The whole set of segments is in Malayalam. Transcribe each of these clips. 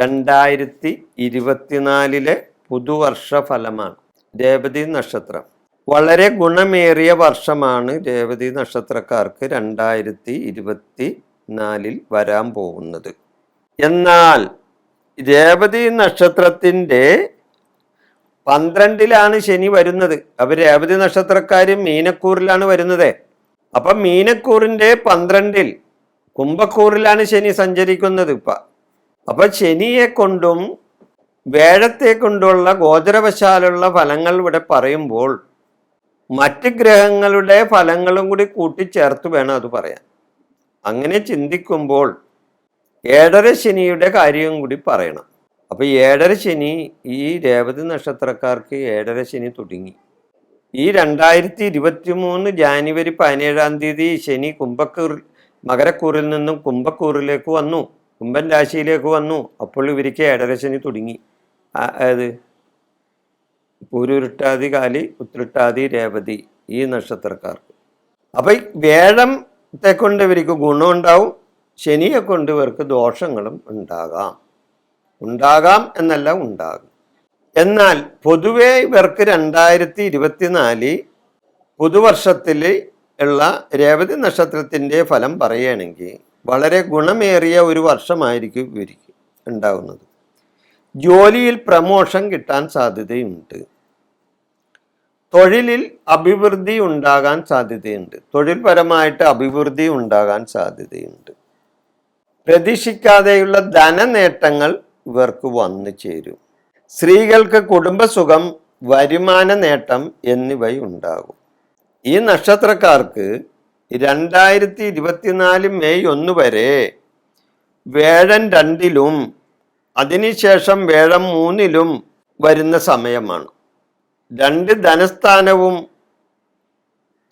രണ്ടായിരത്തി ഇരുപത്തിനാലിലെ പുതുവർഷ ഫലമാണ് രേവതി നക്ഷത്രം. വളരെ ഗുണമേറിയ വർഷമാണ് രേവതി നക്ഷത്രക്കാർക്ക് രണ്ടായിരത്തി ഇരുപത്തി നാലിൽ വരാൻ പോകുന്നത്. എന്നാൽ രേവതി നക്ഷത്രത്തിന്റെ പന്ത്രണ്ടിലാണ് ശനി വരുന്നത്. അവർ രേവതി നക്ഷത്രക്കാർ മീനക്കൂറിലാണ് വരുന്നത്. അപ്പം മീനക്കൂറിന്റെ പന്ത്രണ്ടിൽ കുംഭക്കൂറിലാണ് ശനി സഞ്ചരിക്കുന്നത്. ഇപ്പം അപ്പൊ ശനിയെ കൊണ്ടും വേഴത്തെ കൊണ്ടുള്ള ഗോചരവശാലുള്ള ഫലങ്ങൾ ഇവിടെ പറയുമ്പോൾ മറ്റ് ഗ്രഹങ്ങളുടെ ഫലങ്ങളും കൂടി കൂട്ടിച്ചേർത്ത് വേണം അത് പറയാൻ. അങ്ങനെ ചിന്തിക്കുമ്പോൾ ഏഴര ശനിയുടെ കാര്യവും കൂടി പറയണം. അപ്പൊ ഏഴര ശനി ഈ രേവതി നക്ഷത്രക്കാർക്ക് ഏഴര ശനി തുടങ്ങി. ഈ രണ്ടായിരത്തി ഇരുപത്തി മൂന്ന് ജാനുവരി പതിനേഴാം തീയതി ശനി കുംഭക്കൂർ മകരക്കൂറിൽ നിന്നും കുംഭക്കൂറിലേക്ക് വന്നു. കുംഭൻ രാശിയിലേക്ക് വന്നു. അപ്പോൾ ഇവർക്ക് ഏഴരശനി തുടങ്ങി. അതായത് പൂരുരുട്ടാതി കാലി ഉത്രട്ടാതി രേവതി ഈ നക്ഷത്രക്കാർക്ക്. അപ്പം വേഴത്തെ കൊണ്ട് ഇവർക്ക് ഗുണമുണ്ടാവും ശനിയെ കൊണ്ട് ഇവർക്ക് ദോഷങ്ങളും ഉണ്ടാകാം. ഉണ്ടാകാം എന്നല്ല ഉണ്ടാകും. എന്നാൽ പൊതുവെ ഇവർക്ക് രണ്ടായിരത്തി ഇരുപത്തിനാല് പുതുവർഷത്തിൽ ഉള്ള രേവതി നക്ഷത്രത്തിന്റെ ഫലം പറയുകയാണെങ്കിൽ വളരെ ഗുണമേറിയ ഒരു വർഷമായിരിക്കും ഇവർക്ക് ഉണ്ടാകുന്നത് ജോലിയിൽ പ്രമോഷൻ കിട്ടാൻ സാധ്യതയുണ്ട്. തൊഴിലിൽ അഭിവൃദ്ധി ഉണ്ടാകാൻ സാധ്യതയുണ്ട്. തൊഴിൽപരമായിട്ട് അഭിവൃദ്ധി ഉണ്ടാകാൻ സാധ്യതയുണ്ട്. പ്രതീക്ഷിക്കാതെയുള്ള ധനനേട്ടങ്ങൾ ഇവർക്ക് വന്നു ചേരും. സ്ത്രീകൾക്ക് കുടുംബസുഖം വരുമാന നേട്ടം എന്നിവയുണ്ടാകും. ഈ നക്ഷത്രക്കാർക്ക് രണ്ടായിരത്തി ഇരുപത്തിനാല് മെയ് ഒന്ന് വരെ വേഴൻ രണ്ടിലും അതിനുശേഷം വേഴം മൂന്നിലും വരുന്ന സമയമാണ്. രണ്ട് ധനസ്ഥാനവും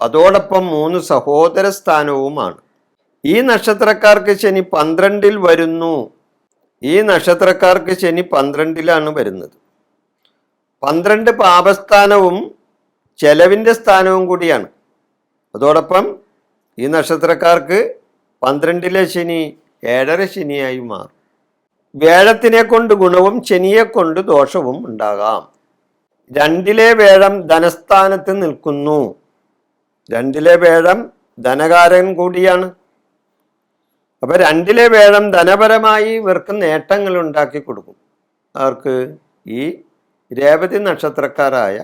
അതോടൊപ്പം മൂന്ന് സഹോദര സ്ഥാനവുമാണ്. ഈ നക്ഷത്രക്കാർക്ക് ശനി പന്ത്രണ്ടിൽ വരുന്നു. ഈ നക്ഷത്രക്കാർക്ക് ശനി പന്ത്രണ്ടിലാണ് വരുന്നത്. പന്ത്രണ്ട് പാപസ്ഥാനവും ചെലവിന്റെ സ്ഥാനവും കൂടിയാണ്. അതോടൊപ്പം ഈ നക്ഷത്രക്കാർക്ക് പന്ത്രണ്ടിലെ ശനി ഏഴര ശനിയായി മാറും. വേഴത്തിനെ കൊണ്ട് ഗുണവും ശനിയെ കൊണ്ട് ദോഷവും ഉണ്ടാകാം. രണ്ടിലെ വേഴം ധനസ്ഥാനത്ത് നിൽക്കുന്നു. രണ്ടിലെ വേഴം ധനകാരൻ കൂടിയാണ്. അപ്പൊ രണ്ടിലെ വേഴം ധനപരമായി ഇവർക്ക് നേട്ടങ്ങൾ ഉണ്ടാക്കി കൊടുക്കും. അവർക്ക് ഈ രേവതി നക്ഷത്രക്കാരായ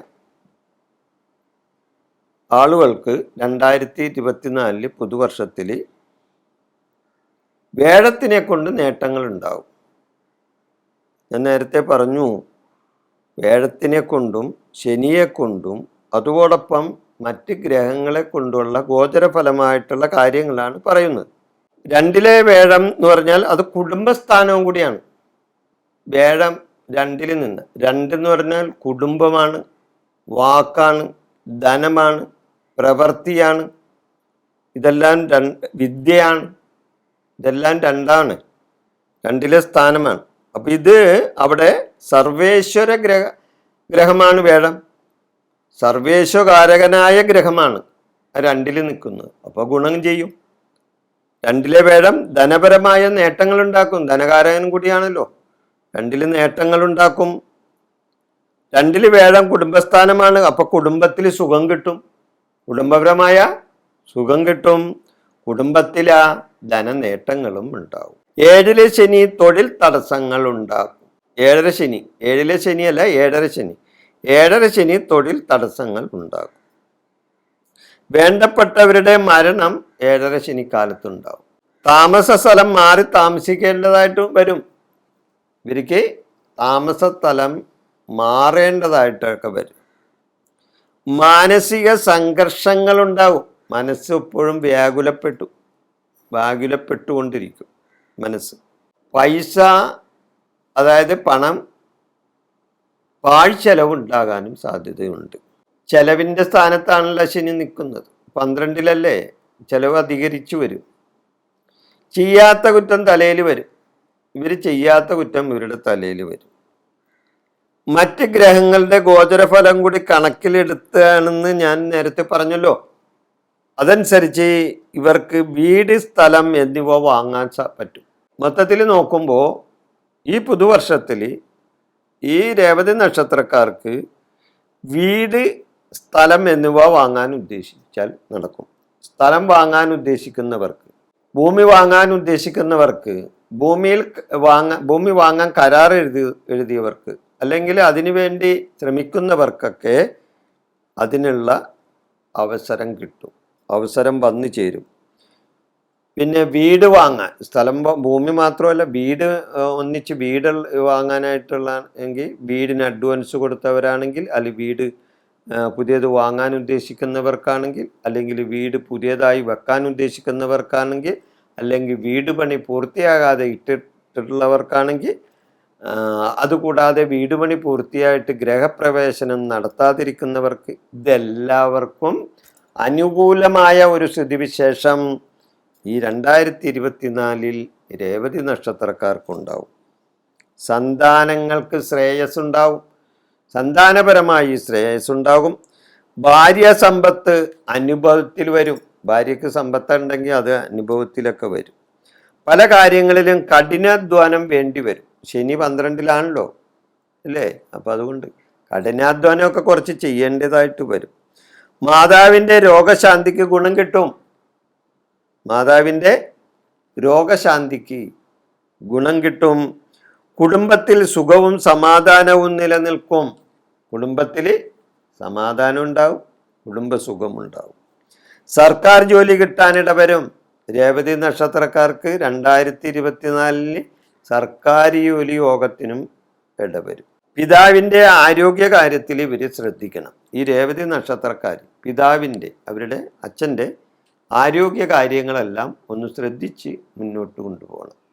ആളുകൾക്ക് രണ്ടായിരത്തി ഇരുപത്തിനാലിൽ പുതുവർഷത്തിൽ വേഴത്തിനെ കൊണ്ട് നേട്ടങ്ങളുണ്ടാവും. ഞാൻ നേരത്തെ പറഞ്ഞു വേഴത്തിനെ കൊണ്ടും ശനിയെ കൊണ്ടും അതോടൊപ്പം മറ്റ് ഗ്രഹങ്ങളെ കൊണ്ടുള്ള ഗോചരഫലമായിട്ടുള്ള കാര്യങ്ങളാണ് പറയുന്നത്. രണ്ടിലെ വേഴം എന്ന് പറഞ്ഞാൽ അത് കുടുംബസ്ഥാനവും കൂടിയാണ്. വേഴം രണ്ടിൽ നിന്ന് രണ്ടെന്ന് പറഞ്ഞാൽ കുടുംബമാണ് വാക്കാണ് ധനമാണ് പ്രവൃത്തിയാണ് ഇതെല്ലാം രണ്ട് വിദ്യയാണ് ഇതെല്ലാം രണ്ടാണ് രണ്ടിലെ സ്ഥാനമാണ്. അപ്പം ഇത് അവിടെ സർവേശ്വര ഗ്രഹ ഗ്രഹമാണ് വേഴം സർവേശ്വകാരകനായ ഗ്രഹമാണ് രണ്ടിൽ നിൽക്കുന്നത്. അപ്പോൾ ഗുണം ചെയ്യും. രണ്ടിലെ വേഴം ധനപരമായ നേട്ടങ്ങൾ ഉണ്ടാക്കും ധനകാരകൻ കൂടിയാണല്ലോ. രണ്ടിൽ നേട്ടങ്ങൾ ഉണ്ടാക്കും രണ്ടിൽ വേഴം കുടുംബസ്ഥാനമാണ്. അപ്പൊ കുടുംബത്തിൽ സുഖം കിട്ടും. കുടുംബപരമായ സുഖം കിട്ടും. കുടുംബത്തിലെ ധനനേട്ടങ്ങളും ഉണ്ടാവും. ഏഴിലെ ശനി തൊഴിൽ തടസ്സങ്ങൾ ഉണ്ടാക്കും ഏഴര ശനി. ഏഴിലെ ശനിയല്ല ഏഴര ശനി. ഏഴര ശനി തൊഴിൽ തടസ്സങ്ങൾ ഉണ്ടാകും. വേണ്ടപ്പെട്ടവരുടെ മരണം ഏഴര ശനിക്കാലത്തുണ്ടാവും താമസ സ്ഥലം മാറി താമസിക്കേണ്ടതായിട്ടും വരും. ഇവർക്ക് താമസ സ്ഥലം മാറേണ്ടതായിട്ടൊക്കെ വരും. മാനസിക സംഘർഷങ്ങളുണ്ടാവും. മനസ്സ് എപ്പോഴും വ്യാകുലപ്പെട്ടു വ്യാകുലപ്പെട്ടുകൊണ്ടിരിക്കും മനസ്സ്. പൈസ അതായത് പണം പാഴ്ചെലവുണ്ടാകാനും സാധ്യതയുണ്ട്. ചെലവിന്റെ സ്ഥാനത്താണല്ലോ ശനി നിൽക്കുന്നത്. പന്ത്രണ്ടിലല്ലേ ചെലവ് അധികരിച്ചു വരും. ചെയ്യാത്ത കുറ്റം തലയിൽ വരും. ഇവർ ചെയ്യാത്ത കുറ്റം ഇവരുടെ തലയിൽ വരും. മറ്റ് ഗ്രഹങ്ങളുടെ ഗോചരഫലം കൂടി കണക്കിലെടുത്താണെന്ന് ഞാൻ നേരത്തെ പറഞ്ഞല്ലോ. അതനുസരിച്ച് ഇവർക്ക് വീട് സ്ഥലം എന്നിവ വാങ്ങാൻ പറ്റും. മൊത്തത്തിൽ നോക്കുമ്പോൾ ഈ പുതുവർഷത്തിൽ ഈ രേവതി നക്ഷത്രക്കാർക്ക് വീട് സ്ഥലം എന്നിവ വാങ്ങാൻ ഉദ്ദേശിച്ചാൽ നടക്കും. സ്ഥലം വാങ്ങാൻ ഉദ്ദേശിക്കുന്നവർക്ക് ഭൂമി വാങ്ങാൻ ഉദ്ദേശിക്കുന്നവർക്ക് ഭൂമിയിൽ വാങ്ങാൻ വാങ്ങ ഭൂമി വാങ്ങാൻ കരാർ എഴുതി എഴുതിയവർക്ക് അല്ലെങ്കിൽ അതിനുവേണ്ടി ശ്രമിക്കുന്നവർക്കൊക്കെ അതിനുള്ള അവസരം കിട്ടും. അവസരം വന്നു ചേരും. പിന്നെ വീട് വാങ്ങാൻ സ്ഥലം ഭൂമി മാത്രമല്ല വീട് ഒന്നിച്ച് വീട് വാങ്ങാനായിട്ടുള്ള എങ്കിൽ വീടിന് അഡ്വാൻസ് കൊടുത്തവരാണെങ്കിൽ അല്ലെങ്കിൽ വീട് പുതിയത് വാങ്ങാൻ ഉദ്ദേശിക്കുന്നവർക്കാണെങ്കിൽ അല്ലെങ്കിൽ വീട് പുതിയതായി വെക്കാൻ ഉദ്ദേശിക്കുന്നവർക്കാണെങ്കിൽ അല്ലെങ്കിൽ വീട് പണി പൂർത്തിയാകാതെ ഇട്ടിട്ടുള്ളവർക്കാണെങ്കിൽ അതുകൂടാതെ വീടുപണി പൂർത്തിയായിട്ട് ഗ്രഹപ്രവേശനം നടത്താതിരിക്കുന്നവർക്ക് ഇതെല്ലാവർക്കും അനുകൂലമായ ഒരു സ്ഥിതിവിശേഷം ഈ രണ്ടായിരത്തി ഇരുപത്തിനാലിൽ രേവതി നക്ഷത്രക്കാർക്കുണ്ടാവും. സന്താനങ്ങൾക്ക് ശ്രേയസ് ഉണ്ടാവും സന്താനപരമായി ശ്രേയസ് ഉണ്ടാകും ഭാര്യ സമ്പത്ത് അനുഭവത്തിൽ വരും. ഭാര്യയ്ക്ക് സമ്പത്തുണ്ടെങ്കിൽ അത് അനുഭവത്തിലൊക്കെ വരും. പല കാര്യങ്ങളിലും കഠിനാധ്വാനം വേണ്ടി വരും ശനി പന്ത്രണ്ടിലാണല്ലോ അല്ലേ? അപ്പം അതുകൊണ്ട് കഠിനാധ്വാനമൊക്കെ കുറച്ച് ചെയ്യേണ്ടതായിട്ട് വരും. മാതാവിന്റെ രോഗശാന്തിക്ക് ഗുണം കിട്ടും. മാതാവിന്റെ രോഗശാന്തിക്ക് ഗുണം കിട്ടും. കുടുംബത്തിൽ സുഖവും സമാധാനവും നിലനിൽക്കും. കുടുംബത്തിൽ സമാധാനം ഉണ്ടാവും കുടുംബസുഖമുണ്ടാവും സർക്കാർ ജോലി കിട്ടാനിടവരും. രേവതി നക്ഷത്രക്കാർക്ക് രണ്ടായിരത്തി ഇരുപത്തിനാലിന് സർക്കാർ ജോലി യോഗത്തിനും ഇടവരും. പിതാവിന്റെ ആരോഗ്യ കാര്യത്തിൽ ഇവർ ശ്രദ്ധിക്കണം. ഈ രേവതി നക്ഷത്രക്കാർ പിതാവിന്റെ അവരുടെ അച്ഛന്റെ ആരോഗ്യ കാര്യങ്ങളെല്ലാം ഒന്ന് ശ്രദ്ധിച്ച് മുന്നോട്ട് കൊണ്ടുപോകണം.